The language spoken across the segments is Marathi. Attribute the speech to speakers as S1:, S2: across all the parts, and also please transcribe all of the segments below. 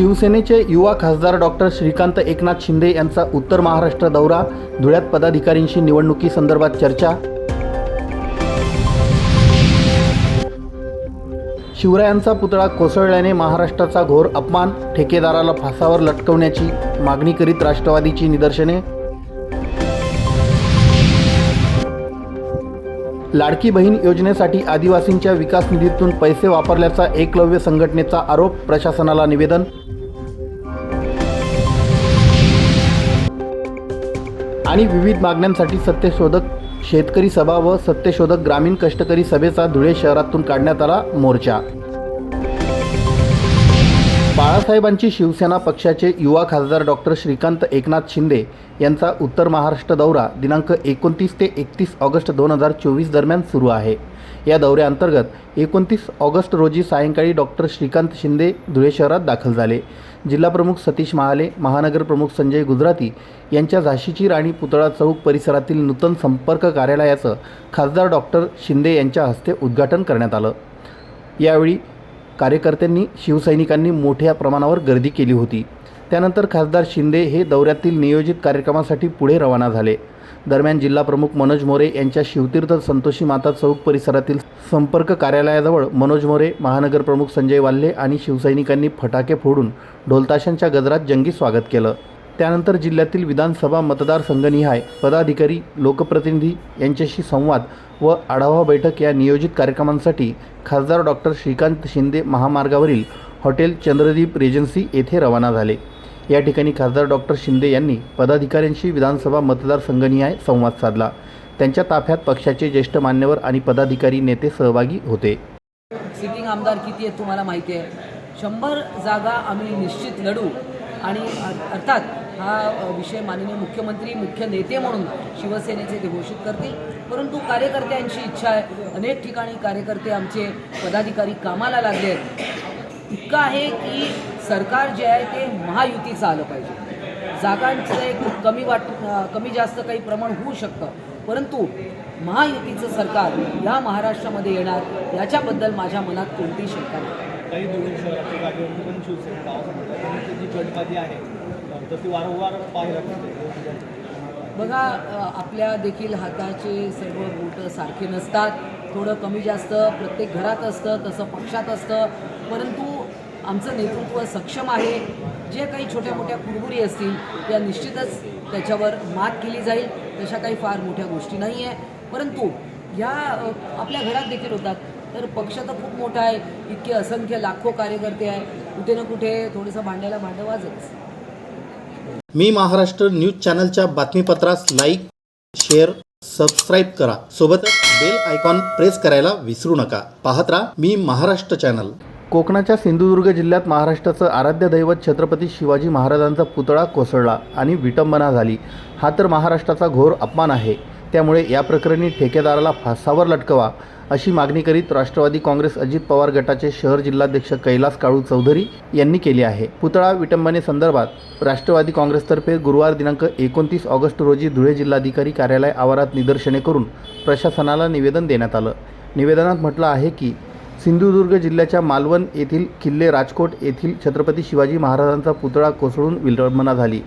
S1: शिवसेनेचे युवा खासदार डॉक्टर श्रीकांत एकनाथ शिंदे यांचा उत्तर महाराष्ट्र दौरा धुळ्यात पदाधिकाऱ्यांशी निवडणुकीसंदर्भात चर्चा. शिवरायांचा पुतळा कोसळल्याने महाराष्ट्राचा घोर अपमान ठेकेदाराला फासावर लटकवण्याची मागणी करीत राष्ट्रवादीची निदर्शने. लाडकी बहीण योजनेसाठी आदिवासींच्या विकास निधीतून पैसे वापरल्याचा एकलव्य संघटनेचा आरोप प्रशासनाला निवेदन आणि विविध मागण्यांसाठी सत्यशोधक शेतकरी सभा व सत्यशोधक ग्रामीण कष्टकरी सभेचा धुळे शहरातून काढण्यात आला मोर्चा. बाळासाहेबांची शिवसेना पक्षाचे युवा खासदार डॉक्टर श्रीकांत एकनाथ शिंदे यांचा उत्तर महाराष्ट्र दौरा दिनांक एकोणतीस ते एकतीस ऑगस्ट दोन हजार चोवीस दरम्यान सुरू आहे. या दौऱ्याअंतर्गत एकोणतीस ऑगस्ट रोजी सायंकाळी डॉक्टर श्रीकांत शिंदे धुळे शहरात दाखल झाले. जिल्हाप्रमुख सतीश महाले महानगर प्रमुख संजय गुजराती यांच्या झाशीची राणी पुतळा चौक परिसरातील नूतन संपर्क कार्यालयाचं खासदार डॉक्टर शिंदे यांच्या हस्ते उद्घाटन करण्यात आलं. यावेळी कार्यकर्त्यांनी शिवसैनिकांनी मोठ्या प्रमाणावर गर्दी केली होती. त्यानंतर खासदार शिंदे हे दौऱ्यातील नियोजित कार्यक्रमासाठी पुढे रवाना झाले. दरम्यान जिल्हाप्रमुख मनोज मोरे यांच्या शिवतीर्थ संतोषी माता चौक परिसरातील संपर्क कार्यालयाजवळ मनोज मोरे महानगरप्रमुख संजय वाल्हे आणि शिवसैनिकांनी फटाके फोडून ढोलताशांच्या गजरात जंगी स्वागत केलं. त्यानंतर जिल्ह्यातील विधानसभा मतदारसंघनिहाय पदाधिकारी लोकप्रतिनिधी यांच्याशी संवाद व आढावा बैठक या नियोजित कार्यक्रमांसाठी खासदार डॉक्टर श्रीकांत शिंदे महामार्गावरील हॉटेल चंद्रदीप रेजन्सी येथे रवाना झाले. या ठिकाणी खासदार डॉक्टर शिंदे यांनी पदाधिकाऱ्यांशी विधानसभा मतदारसंघनिहाय संवाद साधला. त्यांच्या ताफ्यात पक्षाचे ज्येष्ठ मान्यवर आणि पदाधिकारी नेते सहभागी होते.
S2: सिटिंग आमदार किती आहेत तुम्हाला माहिती आहे? शंभर जागा आम्ही निश्चित लढू आणि अर्थात हा विषय माननीय मुख्यमंत्री मुख्य नेते म्हणून शिवसेनेचे ते घोषित करतील. परंतु कार्यकर्त्यांची इच्छा आहे. अनेक ठिकाणी कार्यकर्ते आमचे पदाधिकारी कामाला लागले आहेत. इतकं आहे की सरकार जे आहे ते महायुतीचं आलं पाहिजे. जागांचं एक कमी वाट कमी जास्त काही प्रमाण होऊ शकतं. परंतु महायुतीचं सरकार या महाराष्ट्रामध्ये येणार याच्याबद्दल माझ्या मनात कोणतीही शंका नाही.
S3: काही धुळे शहराच्या जागेवरती पण शिवसेना नाव सांगतात आणि ती जी गटबाजी आहे तर ती वारंवार पाहायला मिळते.
S2: बघा आपल्या देखील हाताचे सर्व बोटं सारखे नसतात. थोडं कमी जास्त प्रत्येक घरात असतं तसं पक्षात असतं. परंतु आमचं नेतृत्व सक्षम आहे. जे काही छोट्या मोठ्या कुरबुरी असतील त्या निश्चितच त्याच्यावर मात केली जाईल. तशा काही फार मोठ्या गोष्टी नाही आहे परंतु ह्या आपल्या घरात देखील होतात. तर पक्ष तर खूप मोठा आहे. इतके असंख्य लाखो कार्यकर्ते आहे कुठे ना कुठे थोडंसं भांड्याला भांडं वाजच.
S1: मी महाराष्ट्र न्यूज चॅनलच्या बातमीपत्रास लाईक शेअर सबस्क्राईब करा. सोबतच बेल आयकॉन प्रेस करायला विसरू नका. पाहत राहा मी महाराष्ट्र चॅनल. कोकणाच्या सिंधुदुर्ग जिल्ह्यात महाराष्ट्राचं आराध्य दैवत छत्रपती शिवाजी महाराजांचा पुतळा कोसळला आणि विटंबना झाली. हा तर महाराष्ट्राचा घोर अपमान आहे. त्यामुळे या प्रकरणी ठेकेदाराला फासावर लटकवा अशी मागणी करीत राष्ट्रवादी काँग्रेस अजित पवार गटाचे शहर जिल्हाध्यक्ष कैलास काळू चौधरी यांनी केली आहे. पुतळा विटंबनेसंदर्भात राष्ट्रवादी काँग्रेसतर्फे गुरुवार दिनांक एकोणतीस ऑगस्ट रोजी धुळे जिल्हाधिकारी कार्यालय आवारात निदर्शने करून प्रशासनाला निवेदन देण्यात आलं. निवेदनात म्हटलं आहे की सिंधुदुर्ग जिल्ह्याच्या मालवण येथील किल्ले राजकोट येथील छत्रपती शिवाजी महाराजांचा पुतळा कोसळून विलंबना झाली.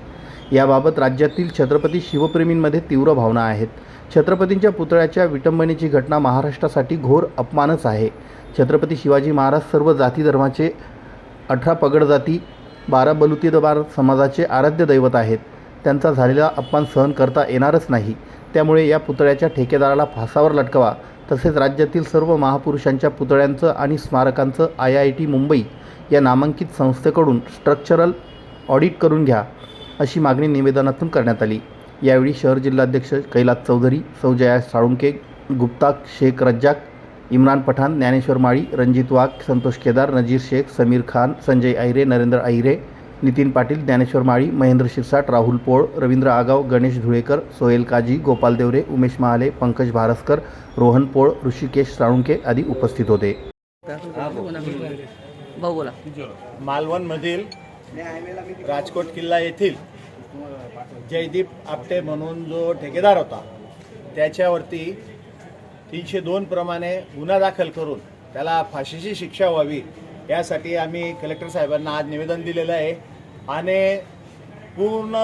S1: याबाबत राज्यातील छत्रपती शिवप्रेमींमध्ये तीव्र भावना आहेत. छत्रपतींच्या पुतळ्याच्या विटंबनेची घटना महाराष्ट्रासाठी घोर अपमानच आहे. छत्रपती शिवाजी महाराज सर्व जाती धर्माचे अठरा पगड जाती बारा बलुतेदार समाजाचे आराध्य दैवत आहेत. त्यांचा झालेला अपमान सहन करता येणारच नाही. त्यामुळे या पुतळ्याच्या ठेकेदाराला फासावर लटकवा तसेच राज्यातील सर्व महापुरुषांच्या पुतळ्यांचं आणि स्मारकांचं आय आय टी मुंबई या नामांकित संस्थेकडून स्ट्रक्चरल ऑडिट करून घ्या अशी मागणी निवेदनातून करण्यात आली. यावेळी शहर जिल्हाध्यक्ष कैलास चौधरी सौजया साळुंके गुप्ता शेख रज्जाक इम्रान पठाण ज्ञानेश्वर माळी रणजित वाघ संतोष केदार नजीर शेख समीर खान संजय आहिरे नरेंद्र आहिरे नितीन पाटील ज्ञानेश्वर माळी महेंद्र शिरसाट राहुल पोळ रवींद्र आगाव गणेश धुळेकर सोहेल काजी गोपाल देवरे उमेश महाले पंकज भारसकर रोहन पोळ ऋषिकेश साळुंके आदी उपस्थित होते.
S3: मालवणमधील राजकोट किल्ला येथील जयदीप आपटे म्हणून जो ठेकेदार होता त्याच्यावरती तीनशे दोन प्रमाणे गुन्हा दाखल करून त्याला फाशीची शिक्षा व्हावी
S4: यासाठी आम्ही कलेक्टर साहेबांना आज निवेदन दिलेलं आहे. आणि पूर्ण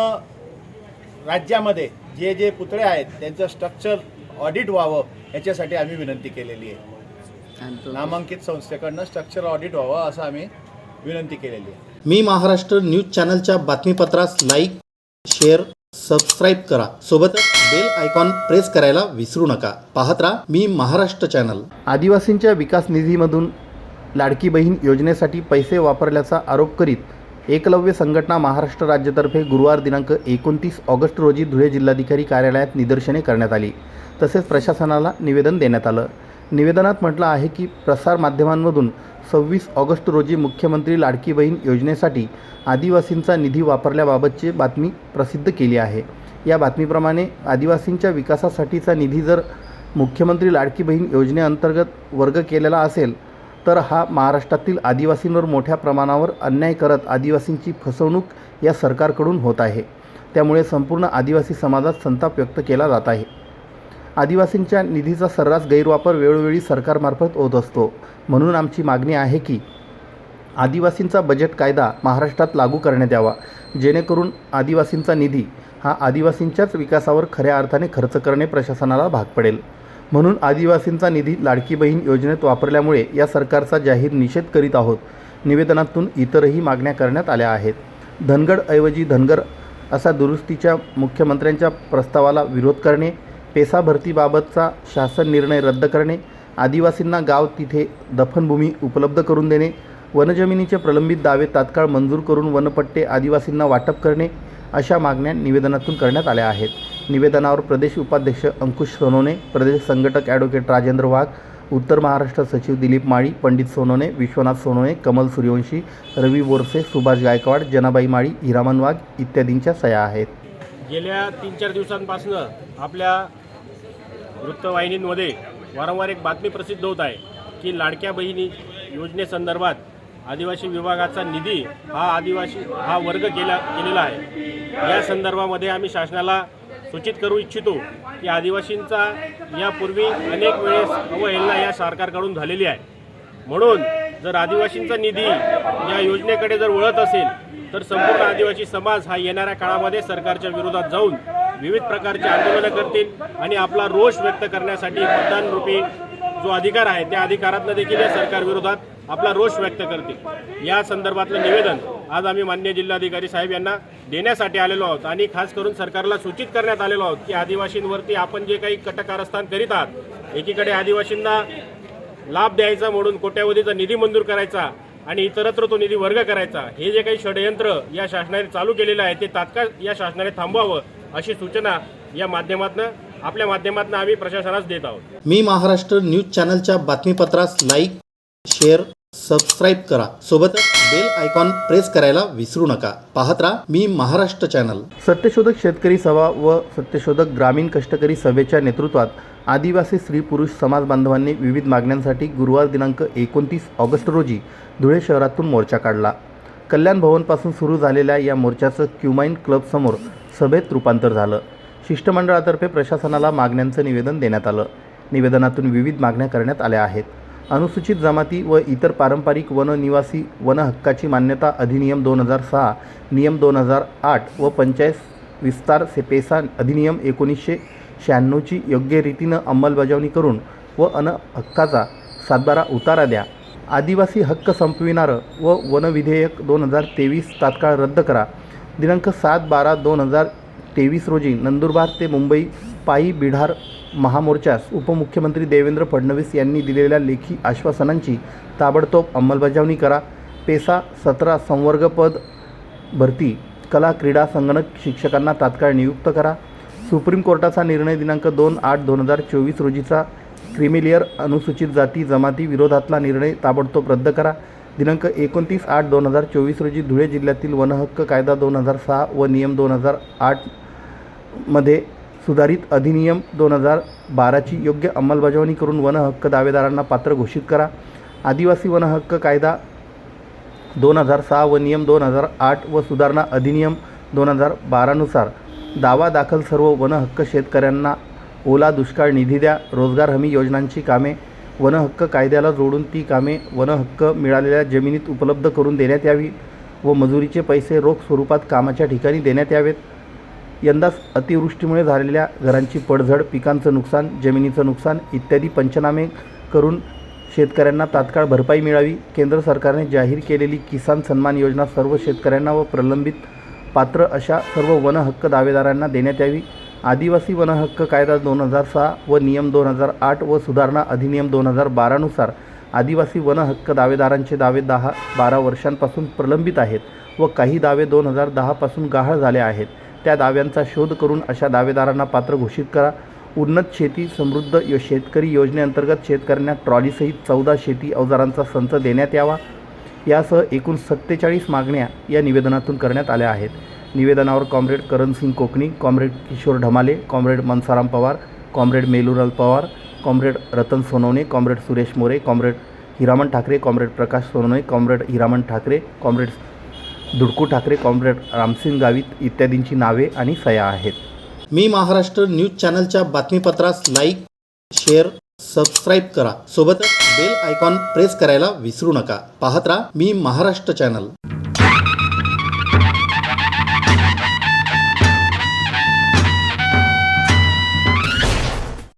S4: राज्यामध्ये जे जे पुतळे आहेत त्यांचं स्ट्रक्चर ऑडिट व्हावं याच्यासाठी आम्ही विनंती केलेली आहे. नामांकित संस्थेकडनं स्ट्रक्चर ऑडिट व्हावं असं आम्ही विनंती केलेली आहे.
S1: मी महाराष्ट्र न्यूज चॅनलच्या बातमीपत्रास लाईक शेअर सबस्क्राईब करा. सोबतच बेल आयकॉन प्रेस करायला विसरू नका. पाहत राहा मी महाराष्ट्र चॅनल आदिवासींच्या विकास निधीमधून लाडकी बहीण योजनेसाठी पैसे वापरल्याचा आरोप करीत एकलव्य संघटना महाराष्ट्र राज्यातर्फे गुरुवार दिनांक एकोणतीस ऑगस्ट रोजी धुळे जिल्हाधिकारी कार्यालयात निदर्शने करण्यात आली. तसेच प्रशासनाला निवेदन देण्यात आलं. निवेदनात म्हटलं आहे की प्रसारमाध्यमांमधून सव्वीस ऑगस्ट रोजी मुख्यमंत्री लाडकी बहीण योजनेसाठी आदिवासींचा निधी वापरल्याबाबतची बातमी प्रसिद्ध केली आहे. या बातमीप्रमाणे आदिवासींच्या विकासासाठीचा निधी जर मुख्यमंत्री लाडकी बहीण योजनेअंतर्गत वर्ग केलेला असेल तर हा महाराष्ट्रातील आदिवासींवर मोठ्या प्रमाणावर अन्याय करत आदिवासींची फसवणूक या सरकारकडून होत आहे. त्यामुळे संपूर्ण आदिवासी समाजात संताप व्यक्त केला जात आहे. आदिवासींच्या निधीचा सर्रास गैरवापर वेळोवेळी सरकारमार्फत होत असतो. म्हणून आमची मागणी आहे की आदिवासींचा बजेट कायदा महाराष्ट्रात लागू करण्यात यावा. जेणेकरून आदिवासींचा निधी हा आदिवासींच्याच विकासावर खऱ्या अर्थाने खर्च करणे प्रशासनाला भाग पडेल. म्हणून आदिवासींचा निधी लाडकी बहीण योजनेत वापरल्यामुळे या सरकारचा जाहीर निषेध करीत आहोत. निवेदनातून इतरही मागण्या करण्यात आल्या आहेत. धनगडऐवजी धनगर असा दुरुस्तीच्या मुख्यमंत्र्यांच्या प्रस्तावाला विरोध करणे पेसा भरतीबाबतचा शासन निर्णय रद्द करणे आदिवासींना गाव तिथे दफनभूमी उपलब्ध करून देणे वनजमिनीचे प्रलंबित दावे तात्काळ मंजूर करून वनपट्टे आदिवासींना वाटप करणे अशा मागण्या निवेदनातून करण्यात आल्या आहेत. निवेदनावर प्रदेश उपाध्यक्ष अंकुश सोनोने प्रदेश संघटक ॲडव्होकेट राजेंद्र वाघ उत्तर महाराष्ट्र सचिव दिलीप माळी पंडित सोनोने विश्वनाथ सोनोने कमल सूर्यवंशी रवी बोरसे सुभाष गायकवाड जनाबाई माळी हिरामन वाघ इत्यादींच्या सह्या आहेत.
S5: गेल्या तीन चार दिवसांपासून आपल्या वृत्तवाहिनींमध्ये वारंवार एक बातमी प्रसिद्ध होत आहे की लाडक्या बहिणी योजनेसंदर्भात आदिवासी विभागाचा निधी हा आदिवासी हा वर्ग केला केलेला आहे. या संदर्भामध्ये आम्ही शासनाला सूचित करू इच्छितो की आदिवासींचा यापूर्वी अनेक वेळेस अवहेलना या सरकारकडून झालेली आहे. म्हणून जर आदिवासींचा निधी या योजनेकडे जर वळत असेल तर संपूर्ण आदिवासी समाज हा येणाऱ्या काळामध्ये सरकारच्या विरोधात जाऊन विविध प्रकारचे आंदोलनं करतील आणि आपला रोष व्यक्त करण्यासाठी मतदान रूपी जो अधिकार आहे त्या अधिकारातनं देखील या सरकारविरोधात आपला रोष व्यक्त करतील. या संदर्भातलं निवेदन आज आम्ही मान्य जिल्हाधिकारी साहेब यांना देण्यासाठी आलेलो आहोत आणि खास करून सरकारला सूचित करण्यात आलेलो आहोत की आदिवासींवरती आपण जे काही कटकारस्थान करीत आहात एकीकडे आदिवासींना लाभ द्यायचा म्हणून कोट्यावधीचा निधी मंजूर करायचा आणि इतरत्र तो निधी वर्ग करायचा हे जे काही षडयंत्र या शासनाने चालू केलेलं आहे ते तात्काळ या शासनाने थांबवावं अशी सूचना या माध्यमातून आपल्या माध्यमातून आम्ही प्रशासनास देत आहोत.
S1: मी महाराष्ट्र न्यूज चॅनलच्या बातमीपत्रास लाईक शेअर सबस्क्राईब करा. सोबतच बेल आयकॉन प्रेस करायला विसरू नका. पाहत राहा मी महाराष्ट्र चॅनल सत्यशोधक शेतकरी सभा व सत्यशोधक ग्रामीण कष्टकरी सभेच्या नेतृत्वात आदिवासी स्त्री पुरुष समाज बांधवांनी विविध मागण्यांसाठी गुरुवार दिनांक एकोणतीस ऑगस्ट रोजी धुळे शहरातून मोर्चा काढला. कल्याण भवनपासून सुरू झालेल्या या मोर्चाचं क्युमाइन क्लबसमोर सभेत रूपांतर झालं. शिष्टमंडळातर्फे प्रशासनाला मागण्यांचं निवेदन देण्यात आलं. निवेदनातून विविध मागण्या करण्यात आल्या आहेत. अनुसूचित जमाती व इतर पारंपरिक वननिवासी वनहक्काची मान्यता अधिनियम दोन हजार सहा नियम दोन हजार आठ व पंचायत विस्तार से पेसा अधिनियम एकोणीसशे शहाण्णवची योग्य रीतीनं अंमलबजावणी करून व अन हक्काचा सातबारा उतारा द्या. आदिवासी हक्क संपविणारं व वनविधेयक दोन हजार तेवीस तात्काळ रद्द करा. दिनांक सात बारा दोन हजार तेवीस रोजी नंदुरबार ते मुंबई पायी बिढार महामोर्चास उपमुख्यमंत्री देवेंद्र फडणवीस यांनी दिलेल्या लेखी आश्वासनांची ताबडतोब अंमलबजावणी करा. पेसा सतरा संवर्गपद भरती कला क्रीडा संगणक शिक्षकांना तात्काळ नियुक्त करा. सुप्रीम कोर्टाचा निर्णय दिनांक दोन आठ दोन हजार चोवीस रोजीचा. क्रिमिलियर अनुसूचित जाती जमाती विरोधातला निर्णय ताबडतोब रद्द करा. दिनांक एकोणतीस आठ दोन हजार चोवीस रोजी धुळे जिल्ह्यातील वनहक्क कायदा दोन हजार सहा व नियम दोन हजार आठमध्ये सुधारित अधिनियम दोन हजार बाराची योग्य अंमलबजावणी करून वनहक्क दावेदारांना पात्र घोषित करा. आदिवासी वनहक्क कायदा दोन हजार सहा व नियम दोन हजार आठ व सुधारणा अधिनियम दोन हजार बारानुसार दावा दाखल सर्व वनहक्क शेतकऱ्यांना ओला दुष्काळ निधी द्या रोजगार हमी योजनांची कामे वनहक्क कायद्याला जोडून ती कामे वनहक्क मिळालेल्या जमिनीत उपलब्ध करून देण्यात यावी व मजुरीचे पैसे रोख स्वरूपात कामाच्या ठिकाणी देण्यात यावेत. यंदाच अतिवृष्टीमुळे झालेल्या घरांची पडझड पिकांचं नुकसान जमिनीचं नुकसान इत्यादी पंचनामे करून शेतकऱ्यांना तात्काळ भरपाई मिळावी. केंद्र सरकारने जाहीर केलेली किसान सन्मान योजना सर्व शेतकऱ्यांना व प्रलंबित पात्र अशा सर्व वनहक्क दावेदारांना देण्यात यावी. आदिवासी वनहक्क कायदा दोन हजार सहा व नियम दोन हजार आठ व सुधारणा अधिनियम दोन हजार बारानुसार आदिवासी वनहक्क दावेदारांचे दावे दहा बारा वर्षांपासून प्रलंबित आहेत व काही दावे दोन हजार दहापासून गहाळ झाले आहेत. त्या दाव्यांचा शोध करून अशा दावेदारांना पात्र घोषित करा. उन्नत शेती समृद्ध यो शेतकरी योजनेअंतर्गत शेतकऱ्यांना ट्रॉलीसहित चौदा शेती अवजारांचा संच देण्यात यावा. यासह एकूण सत्तेचाळीस मागण्या या निवेदनातून करण्यात आल्या आहेत. निवेदनावर comrade Karansingh Kokani comrade Kishor Dhamale comrade Mansaram Pawar comrade Melural Pawar comrade Ratan Sonawane comrade Suresh More comrade Hiraman Thakare comrade Prakash Sonawane comrade Hiraman Thakare comrade Dudku Thakare comrade Ramsing Gavit इत्यादींची नावे आणि सया आहेत.
S2: मी महाराष्ट्र न्यूज चॅनलच्या बातमीपत्रास लाईक शेअर सबस्क्राईब करा. सोबतच बेल आयकॉन प्रेस करायला विसरू नका. पाहत राहा मी महाराष्ट्र चॅनल.